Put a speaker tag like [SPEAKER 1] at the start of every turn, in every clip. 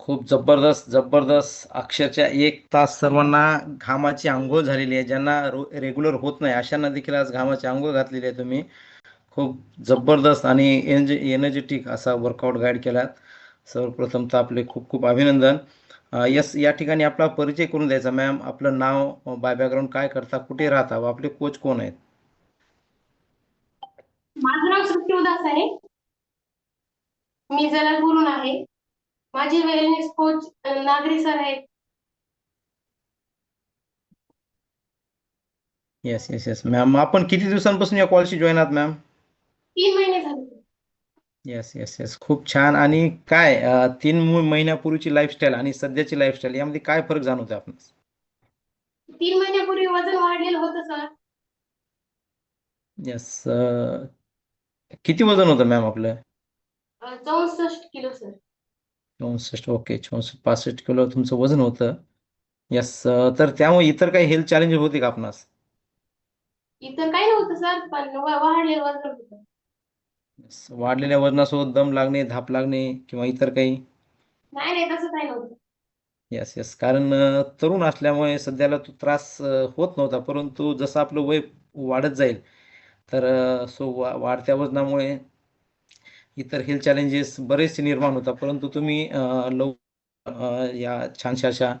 [SPEAKER 1] खूप जबरदस्त जबरदस्त अक्षरशः एक तास सर्वांना घामाची आंघोळ झालेली आहे. ज्यांना रेग्युलर होत नाही अशांना देखील आज घामाची आंघोळ घातलेली आहे तुम्ही. खूप जबरदस्त आणि एनर्ज एनर्जेटिक असा वर्कआउट गाईड केलात. सर्वप्रथम तर आपले खूप खूप अभिनंदन. यस या ठिकाणी आपला परिचय करून द्यायचा. मॅम आपलं नाव बाय बॅकग्राऊंड काय करता कुठे राहता? व आपले कोच कोण आहेत?
[SPEAKER 2] माझं नाव सृष्टी उदास आहे. मी जलालपूरहून आहे. माझे वेलनेस कोच नागरी सर आहेत.
[SPEAKER 1] येस येस येस मॅम आपण किती दिवसांपासून या कॉलशी जॉईन आहात मॅम
[SPEAKER 2] तीन महिने झाले.
[SPEAKER 1] येस येस येस खूप छान. आणि काय अ, तीन मु- महिन्यापूर्वीची लाईफस्टाईल आणि सध्याची लाईफस्टाईल यामध्ये काय फरक जाणवतो आपण
[SPEAKER 2] तीन महिन्यापूर्वी वजन वाढलेलं होतं सर
[SPEAKER 1] येस किती वजन होतं मॅम आपलं?
[SPEAKER 2] चौसष्ट किलो सर
[SPEAKER 1] चौसष्ट ओके चौसष्ट पासष्ट किलो तुमचं वजन होतं. येस तर त्यामुळे इतर काही हेल्थ चॅलेंजेस होते का आपणास?
[SPEAKER 2] इतर काही नव्हतं सर पण वा- वाढलेलं वजन होतं.
[SPEAKER 1] Yes. वाढलेल्या वजनासोबत दम लागणे धाप लागणे किंवा इतर काही?
[SPEAKER 2] नाही नाही तसं काही नव्हतं.
[SPEAKER 1] येस येस कारण अ, तरुण असल्यामुळे सध्याला तो त्रास अ, होत नव्हता परंतु जसं आपलं वय वाढत जाईल तर अ, सो वा वाढत्या वजनामुळे इतर हेल्थ चॅलेंजेस बरेचसे निर्माण होतात. परंतु तुम्ही लव या छानशा अशा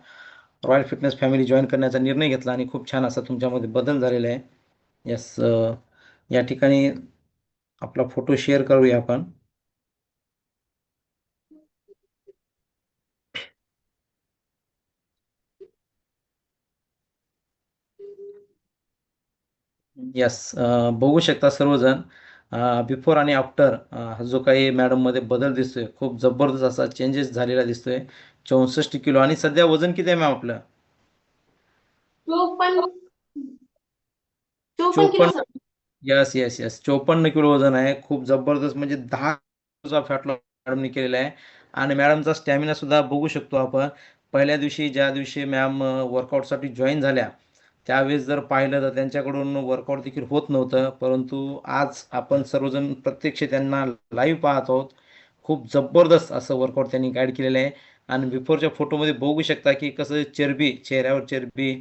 [SPEAKER 1] रॉयल फिटनेस फॅमिली जॉईन करण्याचा निर्णय घेतला आणि खूप छान असा तुमच्यामध्ये बदल झालेला आहे. यस या ठिकाणी आपला फोटो शेअर करूया आपण. यस बघू शकता सर्वजण. बिफोर आणि आफ्टर हा जो काही मॅडममध्ये बदल दिसतोय खूप जबरदस्त असा चेंजेस झालेला दिसतोय. चौसष्ट किलो आणि सध्या वजन किती आहे मॅम आपलं?
[SPEAKER 2] चोपन्न.
[SPEAKER 1] यस यस यस चोपन्न किलो वजन आहे. खूप जबरदस्त म्हणजे दहा किलोचा फॅट लॉस मॅडमने केलेला आहे. आणि मॅडमचा स्टॅमिना सुद्धा बघू शकतो आपण. पहिल्या दिवशी ज्या दिवशी मॅम वर्कआउटसाठी जॉईन झाल्या त्यावेळेस जर पाहिलं तर त्यांच्याकडून वर्कआउट देखील होत नव्हतं परंतु आज आपण सर्वजण प्रत्यक्ष त्यांना लाईव्ह पाहत आहोत. खूप जबरदस्त असं वर्कआउट त्यांनी गाईड केलेलं आहे. आणि बिफोरच्या फोटोमध्ये बघू शकता की कसं चरबी चेहऱ्यावर चरबी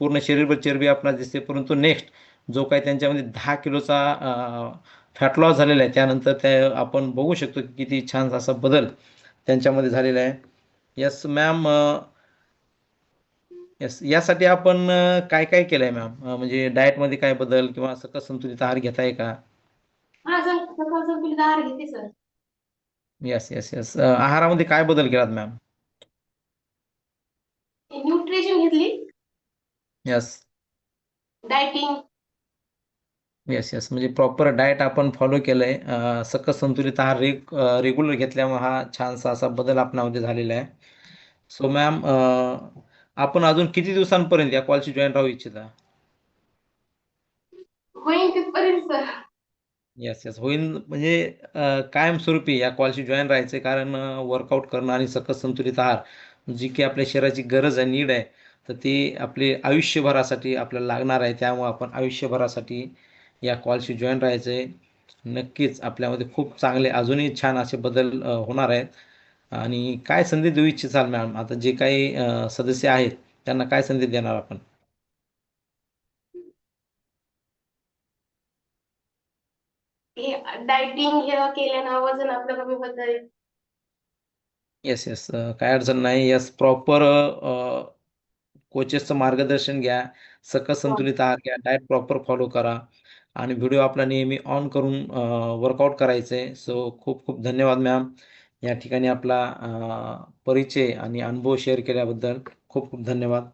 [SPEAKER 1] पूर्ण शरीरभर चरबी आपणास दिसते. परंतु नेक्स्ट जो काही त्यांच्यामध्ये दहा किलोचा फॅट लॉस झालेला आहे त्यानंतर ते आपण बघू शकतो की किती छान असा बदल त्यांच्यामध्ये झालेला आहे. यस मॅम यस यासाठी आपण काय काय केलं आहे मॅम म्हणजे डाएटमध्ये काय बदल किंवा सकस संतुलित आहार घेताय का?
[SPEAKER 2] हा सर. सकाळ संतुलित आहार घेते सर.
[SPEAKER 1] यस यस यस आहारामध्ये काय बदल केलात मॅम
[SPEAKER 2] न्यूट्रिशन घेतली.
[SPEAKER 1] यस
[SPEAKER 2] डायटिंग
[SPEAKER 1] येस येस म्हणजे प्रॉपर डाएट आपण फॉलो केलं आहे सकस संतुलित आहार रेग रेग्युलर घेतल्यामुळे हा छानसा असा बदल आपणामध्ये झालेला आहे. सो मॅम आपण अजून किती दिवसांपर्यंत या कॉलशी जॉईन राहू इच्छिता?
[SPEAKER 2] तिथपर्यंत सर.
[SPEAKER 1] येस येस होईल म्हणजे अ, कायमस्वरूपी या कॉलशी जॉईन राहायचं कारण वर्कआउट करणं आणि सकस संतुलित आहार जी की आपल्या शरीराची गरज आहे नीड आहे तर ती आपली आयुष्यभरासाठी आपल्याला लागणार आहे. त्यामुळे आपण आयुष्यभरासाठी या कॉलशी जॉईन राहायचं आहे नक्कीच आपल्यामध्ये खूप चांगले अजूनही छान असे बदल अ, होणार आहेत. आणि काय संदेश देऊ इच्छिताल मॅम आता जे काही सदस्य आहेत त्यांना काय संदेश देणार आपण?
[SPEAKER 2] डायटिंग केल्यानं वजन आपलं कमी होत
[SPEAKER 1] येस येस काय अडचण नाही. यस प्रॉपर कोचेसचं मार्गदर्शन घ्या. सकस संतुलित आहार घ्या. डाएट प्रॉपर फॉलो करा. आणि व्हिडिओ आपला नेहमी ऑन करून वर्कआउट करायचं सो खूप खूप धन्यवाद मॅम. या ठिकाणी आपला परिचय आणि अनुभव शेअर केल्याबद्दल खूप खूप धन्यवाद.